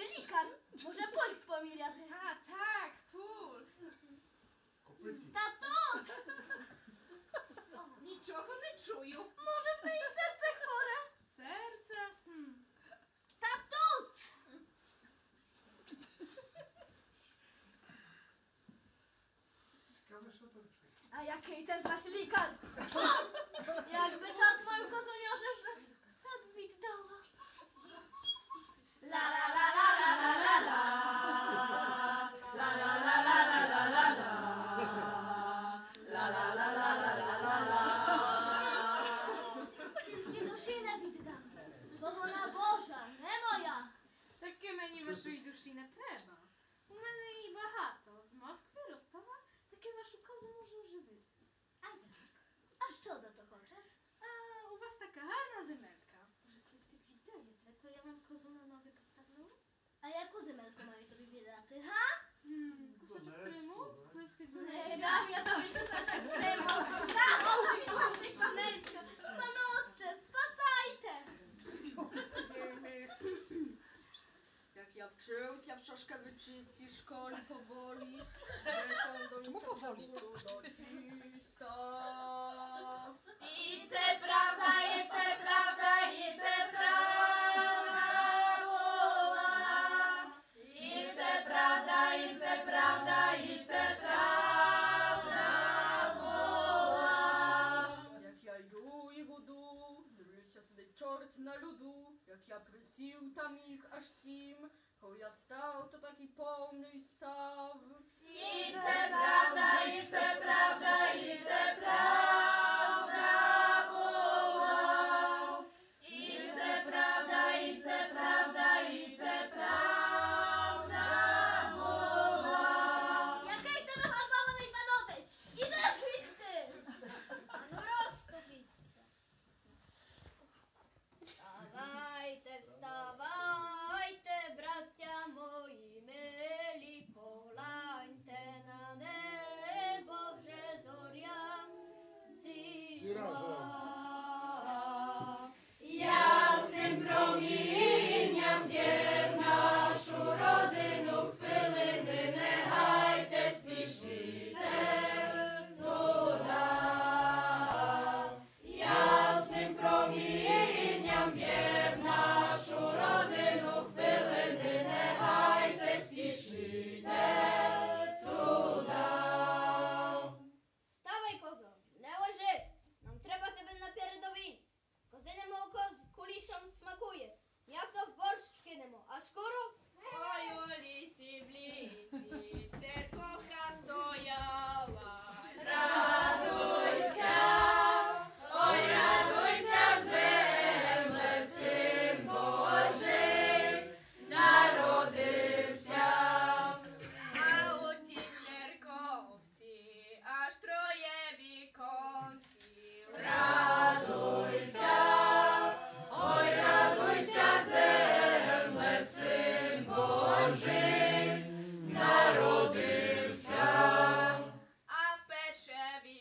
Nachylniczka, może puls pomierać. A, tak, tak, puls. Kopyty. Tato! Niczego nie czuję. Może w mojej serce chore? Serce? Hmm. Tatut! A jakiej to jest basilikan? Jakby czas moją kozą razy mętka. Może ty widelec, to ja mam kozuna nowy postawną? A ja kuzy Melko mają tobie biedaty, ha? Hmm, kusaczek kremu? Kusaczek kremu? Dam ja tobie kusaczek kremu! Dam tobie kusaczek kremu! Panotcze, spasajte! Jak ja wczył, ja w czaszkę wyczyci, szkoli powoli. ja prysił tam ich aż sim, to stał to taki pełny staw. I trzeba!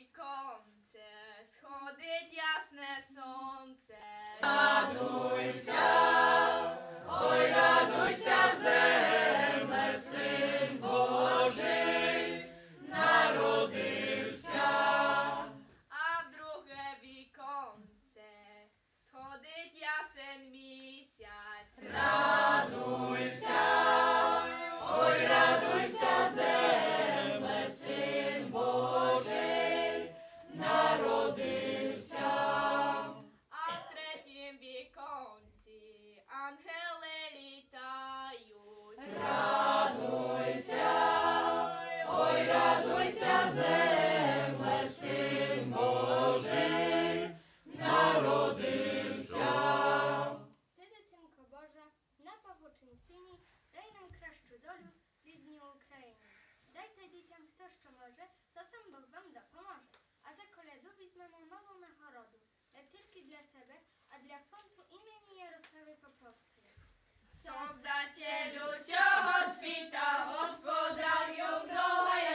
kącie schodzi jasne słońce. Raduj się, oj raduj się ze dla sebe, a dla fontu imieni Jarosławy Popowskiej. Sąs dacie ludzioho świta, gospodarium nowej